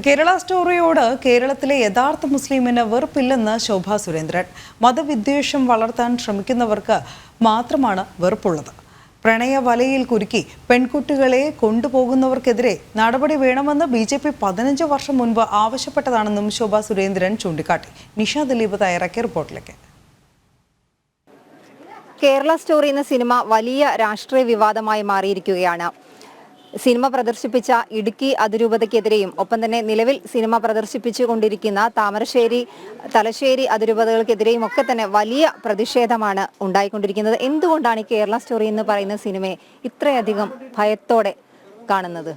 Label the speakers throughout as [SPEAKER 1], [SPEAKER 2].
[SPEAKER 1] കേരള സ്റ്റോറിയോട് കേരളത്തിലെ യഥാർത്ഥ മുസ്ലിമിന് വെറുപ്പില്ലെന്ന് ശോഭ സുരേന്ദ്രൻ. മതവിദ്വേഷം വളർത്താൻ ശ്രമിക്കുന്നവർക്ക് മാത്രമാണ് വെറുപ്പുള്ളത്. പ്രണയ വലയിൽ കുരുക്കി പെൺകുട്ടികളെ കൊണ്ടുപോകുന്നവർക്കെതിരെ നടപടി വേണമെന്ന് ബി ജെ പി പതിനഞ്ച് വർഷം മുൻപ് ആവശ്യപ്പെട്ടതാണെന്നും ശോഭ സുരേന്ദ്രൻ ചൂണ്ടിക്കാട്ടി. നിഷ ദിലീപ് തയ്യാറാക്കിയ റിപ്പോർട്ടിലേക്ക്.
[SPEAKER 2] കേരള സ്റ്റോറി എന്ന സിനിമ വലിയ രാഷ്ട്രീയ വിവാദമായി മാറിയിരിക്കുകയാണ്. സിനിമ പ്രദർശിപ്പിച്ച ഇടുക്കി അതിരൂപതയ്ക്കെതിരെയും ഒപ്പം തന്നെ നിലവിൽ സിനിമ പ്രദർശിപ്പിച്ചുകൊണ്ടിരിക്കുന്ന താമരശ്ശേരി തലശ്ശേരി അതിരൂപതകൾക്കെതിരെയും ഒക്കെ തന്നെ വലിയ പ്രതിഷേധമാണ് ഉണ്ടായിക്കൊണ്ടിരിക്കുന്നത്. എന്തുകൊണ്ടാണ് ഈ കേരള സ്റ്റോറി എന്ന് പറയുന്ന സിനിമയെ ഇത്രയധികം ഭയത്തോടെ കാണുന്നത്?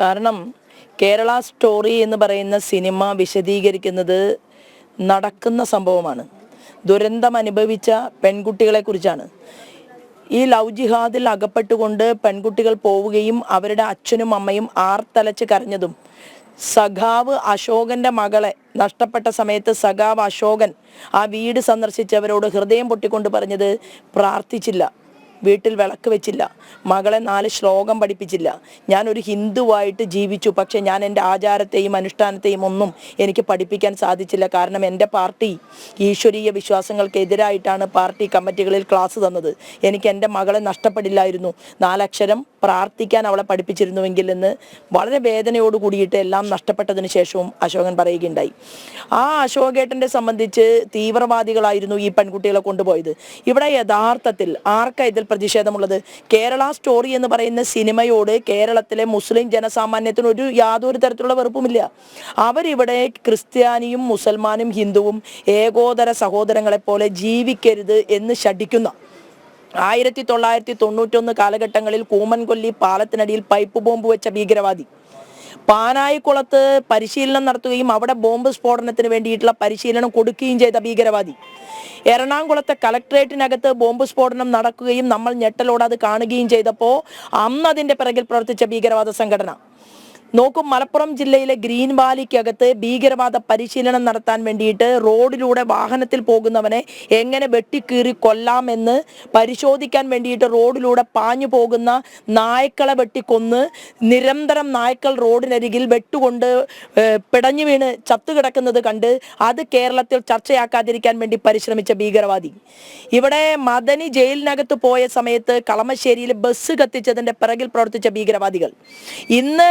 [SPEAKER 3] കാരണം കേരള സ്റ്റോറി എന്ന് പറയുന്ന സിനിമ വിശദീകരിക്കുന്നത് നടക്കുന്ന സംഭവമാണ്. ദുരന്തം അനുഭവിച്ച പെൺകുട്ടികളെ കുറിച്ചാണ് ഈ ലവ് ജിഹാദിൽ അകപ്പെട്ടുകൊണ്ട് പെൺകുട്ടികൾ പോവുകയും അവരുടെ അച്ഛനും അമ്മയും ആർത്തലച്ച് കരഞ്ഞതും. സഖാവ് അശോകന്റെ മകളെ നഷ്ടപ്പെട്ട സമയത്ത് സഖാവ് അശോകൻ ആ വീട് സന്ദർശിച്ചവരോട് ഹൃദയം പൊട്ടിക്കൊണ്ട് പറഞ്ഞത് പ്രാർത്ഥിച്ചില്ല. വീട്ടിൽ വിളക്ക് വെച്ചില്ല. മകളെ നാല് ശ്ലോകം പഠിപ്പിച്ചില്ല. ഞാനൊരു ഹിന്ദുവായിട്ട് ജീവിച്ചു. പക്ഷെ ഞാൻ എന്റെ ആചാരത്തെയും അനുഷ്ഠാനത്തെയും ഒന്നും എനിക്ക് പഠിപ്പിക്കാൻ സാധിച്ചില്ല. കാരണം എന്റെ പാർട്ടി ഈശ്വരീയ വിശ്വാസങ്ങൾക്കെതിരായിട്ടാണ് പാർട്ടി കമ്മിറ്റികളിൽ ക്ലാസ് തന്നത്. എനിക്ക് എന്റെ മകളെ നഷ്ടപ്പെടില്ലായിരുന്നു. നാലക്ഷരം പ്രാർത്ഥിക്കാൻ അവളെ പഠിപ്പിച്ചിരുന്നുവെങ്കിൽ എന്ന് വളരെ വേദനയോട് കൂടിയിട്ട് എല്ലാം നഷ്ടപ്പെട്ടതിന് ശേഷവും അശോകൻ പറയുകയുണ്ടായി. ആ അശോകേട്ടന്റെ സംബന്ധിച്ച് തീവ്രവാദികളായിരുന്നു ഈ പെൺകുട്ടികളെ കൊണ്ടുപോയത്. ഇവിടെ യഥാർത്ഥത്തിൽ ആർക്കാ ഇതിൽ പ്രതിഷേധമുള്ളത്. കേരള സ്റ്റോറി എന്ന് പറയുന്ന സിനിമയോട് കേരളത്തിലെ മുസ്ലിം ജനസാമാന്യത്തിന് ഒരു യാതൊരു തരത്തിലുള്ള വെറുപ്പുമില്ല. അവരിവിടെ ക്രിസ്ത്യാനിയും മുസൽമാനും ഹിന്ദുവും ഏകോദര സഹോദരങ്ങളെ പോലെ ജീവിക്കരുത് എന്ന് ശഠിക്കുന്ന ആയിരത്തി തൊള്ളായിരത്തി തൊണ്ണൂറ്റൊന്ന് കാലഘട്ടങ്ങളിൽ കൂമൻകൊല്ലി പാലത്തിനടിയിൽ പൈപ്പ് ബോംബ് വെച്ച ഭീകരവാദി. പാനായിക്കുളത്ത് പരിശീലനം നടത്തുകയും അവിടെ ബോംബ് സ്ഫോടനത്തിന് വേണ്ടിയിട്ടുള്ള പരിശീലനം കൊടുക്കുകയും ചെയ്ത ഭീകരവാദി. എറണാകുളത്തെ കലക്ട്രേറ്റിനകത്ത് ബോംബ് സ്ഫോടനം നടക്കുകയും നമ്മൾ ഞെട്ടലോടെ അത് കാണുകയും ചെയ്തപ്പോൾ അന്ന് അതിന്റെ പിറകിൽ പ്രവർത്തിച്ച ഭീകരവാദ സംഘടന. നോക്കും മലപ്പുറം ജില്ലയിലെ ഗ്രീൻ വാലിക്കകത്ത് ഭീകരവാദ പരിശീലനം നടത്താൻ വേണ്ടിയിട്ട് റോഡിലൂടെ വാഹനത്തിൽ പോകുന്നവനെ എങ്ങനെ വെട്ടിക്കീറി കൊല്ലാമെന്ന് പരിശോധിക്കാൻ വേണ്ടിയിട്ട് റോഡിലൂടെ പാഞ്ഞു പോകുന്ന നായ്ക്കളെ വെട്ടിക്കൊന്ന് നിരന്തരം നായ്ക്കൾ റോഡിനരികിൽ വെട്ടുകൊണ്ട് പിടഞ്ഞു വീണ് ചത്തുകിടക്കുന്നത് കണ്ട് അത് കേരളത്തിൽ ചർച്ചയാക്കാതിരിക്കാൻ വേണ്ടി പരിശ്രമിച്ച ഭീകരവാദി. ഇവിടെ മദനി ജയിലിനകത്ത് പോയ സമയത്ത് കളമശ്ശേരിയിൽ ബസ് കത്തിച്ചതിന്റെ പിറകിൽ പ്രവർത്തിച്ച ഭീകരവാദികൾ. ഇന്ന്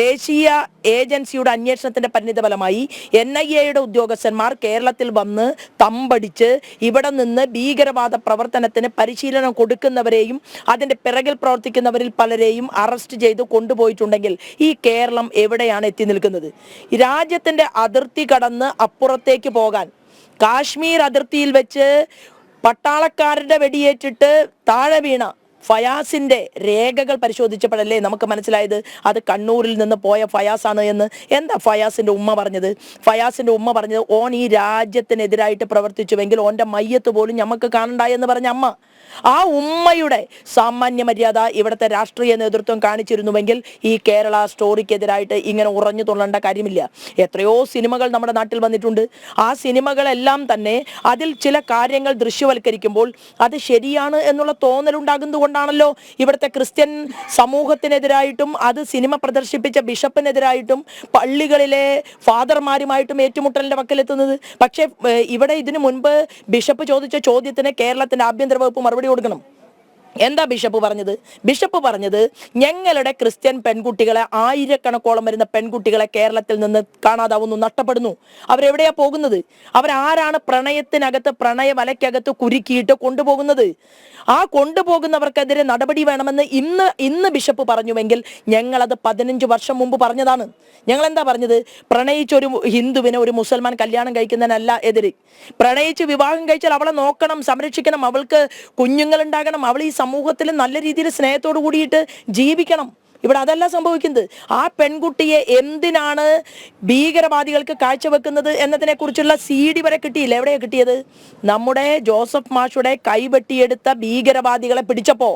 [SPEAKER 3] ദേശീയ ഏജൻസിയുടെ അന്വേഷണത്തിന്റെ പരിണിത ഫലമായി എൻ ഐ എയുടെ ഉദ്യോഗസ്ഥന്മാർ കേരളത്തിൽ വന്ന് തമ്പടിച്ച് ഇവിടെ നിന്ന് ഭീകരവാദ പ്രവർത്തനത്തിന് പരിശീലനം കൊടുക്കുന്നവരെയും അതിന്റെ പിറകിൽ പ്രവർത്തിക്കുന്നവരിൽ പലരെയും അറസ്റ്റ് ചെയ്ത് കൊണ്ടുപോയിട്ടുണ്ടെങ്കിൽ ഈ കേരളം എവിടെയാണ് എത്തി നിൽക്കുന്നത്? രാജ്യത്തിന്റെ അതിർത്തി കടന്ന് അപ്പുറത്തേക്ക് പോകാൻ കാശ്മീർ അതിർത്തിയിൽ വെച്ച് പട്ടാളക്കാരുടെ വെടിയേറ്റിട്ട് താഴെ വീണ ഫയാസിന്റെ രേഖകൾ പരിശോധിച്ചപ്പോഴല്ലേ നമുക്ക് മനസ്സിലായത് അത് കണ്ണൂരിൽ നിന്ന് പോയ ഫയാസാണ് എന്ന്? എന്താ ഫയാസിന്റെ ഉമ്മ പറഞ്ഞത്? ഫയാസിന്റെ ഉമ്മ പറഞ്ഞത് ഓൻ ഈ രാജ്യത്തിനെതിരായിട്ട് പ്രവർത്തിച്ചുവെങ്കിൽ ഓന്റെ മയ്യത്ത് പോലും ഞമ്മക്ക് കാണണ്ടായി എന്ന് പറഞ്ഞ അമ്മ. ആ ഉമ്മയുടെ സാമാന്യ മര്യാദ ഇവിടുത്തെ രാഷ്ട്രീയ നേതൃത്വം കാണിച്ചിരുന്നുവെങ്കിൽ ഈ കേരള സ്റ്റോറിക്കെതിരായിട്ട് ഇങ്ങനെ ഉറഞ്ഞു തുള്ളേണ്ട കാര്യമില്ല. എത്രയോ സിനിമകൾ നമ്മുടെ നാട്ടിൽ വന്നിട്ടുണ്ട്. ആ സിനിമകളെല്ലാം തന്നെ അതിൽ ചില കാര്യങ്ങൾ ദൃശ്യവൽക്കരിക്കുമ്പോൾ അത് ശരിയാണ് എന്നുള്ള തോന്നലുണ്ടാകുന്നത് കൊണ്ടാണല്ലോ ഇവിടുത്തെ ക്രിസ്ത്യൻ സമൂഹത്തിനെതിരായിട്ടും അത് സിനിമ പ്രദർശിപ്പിച്ച ബിഷപ്പിനെതിരായിട്ടും പള്ളികളിലെ ഫാദർമാരുമായിട്ടും ഏറ്റുമുട്ടലിന്റെ വക്കിലെത്തുന്നത്. പക്ഷേ ഇവിടെ ഇതിനു മുൻപ് ബിഷപ്പ് ചോദിച്ച ചോദ്യത്തിന് കേരളത്തിന്റെ ആഭ്യന്തര വകുപ്പ് മറുപടി കൊടുക്കണം. എന്താ ബിഷപ്പ് പറഞ്ഞത്? ബിഷപ്പ് പറഞ്ഞത് ഞങ്ങളുടെ ക്രിസ്ത്യൻ പെൺകുട്ടികളെ ആയിരക്കണക്കോളം വരുന്ന പെൺകുട്ടികളെ കേരളത്തിൽ നിന്ന് കാണാതാവുന്നു നഷ്ടപ്പെടുന്നു. അവരെവിടെയാ പോകുന്നത്? അവരാരാണ് പ്രണയത്തിനകത്ത് പ്രണയ വലയ്ക്കകത്ത് കുരുക്കിയിട്ട് കൊണ്ടുപോകുന്നത്? ആ കൊണ്ടുപോകുന്നവർക്കെതിരെ നടപടി വേണമെന്ന് ഇന്ന് ഇന്ന് ബിഷപ്പ് പറഞ്ഞുവെങ്കിൽ ഞങ്ങളത് പതിനഞ്ച് വർഷം മുമ്പ് പറഞ്ഞതാണ്. ഞങ്ങൾ എന്താ പറഞ്ഞത് പ്രണയിച്ചൊരു ഹിന്ദുവിനെ ഒരു മുസൽമാൻ കല്യാണം കഴിക്കുന്നതിനല്ല എതിര്. പ്രണയിച്ച് വിവാഹം കഴിച്ചാൽ അവളെ നോക്കണം സംരക്ഷിക്കണം അവൾക്ക് കുഞ്ഞുങ്ങൾ ഉണ്ടാകണം അവൾ ഈ സമൂഹത്തിൽ നല്ല രീതിയിൽ സ്നേഹത്തോടു കൂടിയിട്ട് ജീവിക്കണം. ഇവിടെ അതല്ല സംഭവിക്കുന്നത്. ആ പെൺകുട്ടിയെ എന്തിനാണ് ഭീകരവാദികൾക്ക് കാഴ്ചവെക്കുന്നത് എന്നതിനെ കുറിച്ചുള്ള സി ഡി വരെ കിട്ടിയില്ല? എവിടെയാണ് കിട്ടിയത്? നമ്മുടെ ജോസഫ് മാഷുടെ കൈവെട്ടിയെടുത്ത ഭീകരവാദികളെ പിടിച്ചപ്പോ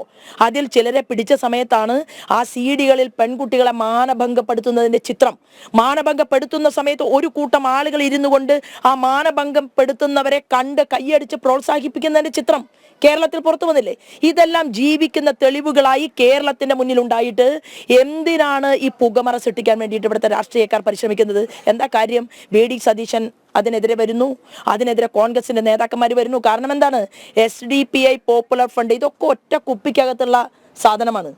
[SPEAKER 3] അതിൽ ചിലരെ പിടിച്ച സമയത്താണ് ആ സി ഡികളിൽ പെൺകുട്ടികളെ മാനഭംഗപ്പെടുത്തുന്നതിന്റെ ചിത്രം. മാനഭംഗപ്പെടുത്തുന്ന സമയത്ത് ഒരു കൂട്ടം ആളുകൾ ഇരുന്നു കൊണ്ട് ആ മാനഭംഗപ്പെടുത്തുന്നവരെ കണ്ട് കൈയടിച്ച് പ്രോത്സാഹിപ്പിക്കുന്നതിന്റെ ചിത്രം കേരളത്തിൽ പുറത്തു വന്നില്ലേ? ഇതെല്ലാം ജീവിക്കുന്ന തെളിവുകളായി കേരളത്തിന്റെ മുന്നിൽ ഉണ്ടായിട്ട് എന്തിനാണ് ഈ പുകമറ സൃഷ്ടിക്കാൻ വേണ്ടിയിട്ട് ഇവിടുത്തെ രാഷ്ട്രീയക്കാർ പരിശ്രമിക്കുന്നത്? എന്താ കാര്യം? ബി ഡി സതീശൻ അതിനെതിരെ വരുന്നു. അതിനെതിരെ കോൺഗ്രസിന്റെ നേതാക്കന്മാർ വരുന്നു. കാരണം എന്താണ്? S D P I popular front ഇതൊക്കെ ഒറ്റ കുപ്പിക്കകത്തുള്ള സാധനമാണ്.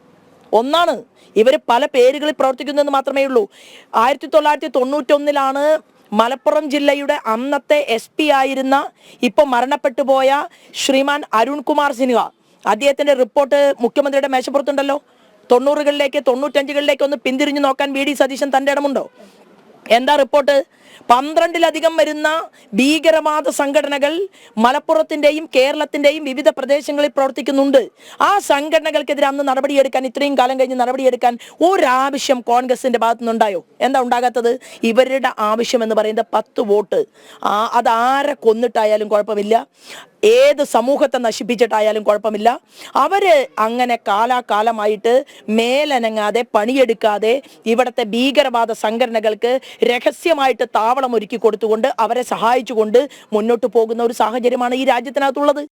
[SPEAKER 3] ഒന്നാണ്. ഇവർ പല പേരുകളിൽ പ്രവർത്തിക്കുന്നതെന്ന് മാത്രമേ ഉള്ളൂ. ആയിരത്തി തൊള്ളായിരത്തി തൊണ്ണൂറ്റൊന്നിലാണ് മലപ്പുറം ജില്ലയുടെ അന്നത്തെ എസ് പി ആയിരുന്ന ഇപ്പൊ മരണപ്പെട്ടു പോയ ശ്രീമാൻ അരുൺകുമാർ സിൻഹ. അദ്ദേഹത്തിന്റെ റിപ്പോർട്ട് മുഖ്യമന്ത്രിയുടെ മേശപ്പുറത്തുണ്ടല്ലോ. തൊണ്ണൂറുകളിലേക്ക് തൊണ്ണൂറ്റഞ്ചുകളിലേക്ക് ഒന്ന് പിന്തിരിഞ്ഞു നോക്കാൻ വി ഡി സതീശൻ തന്റെ ഇടമുണ്ടോ? എന്താ റിപ്പോർട്ട്? പന്ത്രണ്ടിലധികം വരുന്ന ഭീകരവാദ സംഘടനകൾ മലപ്പുറത്തിന്റെയും കേരളത്തിന്റെയും വിവിധ പ്രദേശങ്ങളിൽ പ്രവർത്തിക്കുന്നുണ്ട്. ആ സംഘടനകൾക്കെതിരെ അന്ന് നടപടിയെടുക്കാൻ ഇത്രയും കാലം കഴിഞ്ഞ് നടപടിയെടുക്കാൻ ഒരാവശ്യം കോൺഗ്രസിന്റെ ഭാഗത്തു നിന്നുണ്ടായോ എന്താ ഉണ്ടാകാത്തത്? ഇവരുടെ ആവശ്യം എന്ന് പറയുന്നത് പത്ത് വോട്ട്. ആ അതാരെ കൊന്നിട്ടായാലും കുഴപ്പമില്ല. ഏത് സമൂഹത്തെ നശിപ്പിച്ചിട്ടായാലും കുഴപ്പമില്ല. അവർ അങ്ങനെ കാലാകാലമായിട്ട് മേലനങ്ങാതെ പണിയെടുക്കാതെ ഇവിടുത്തെ ഭീകരവാദ സംഘടനകൾക്ക് രഹസ്യമായിട്ട് താവളം ഒരുക്കി കൊടുത്തുകൊണ്ട് അവരെ സഹായിച്ചുകൊണ്ട് മുന്നോട്ട് പോകുന്ന ഒരു സാഹചര്യമാണ് ഈ രാജ്യത്തിനകത്തുള്ളത്.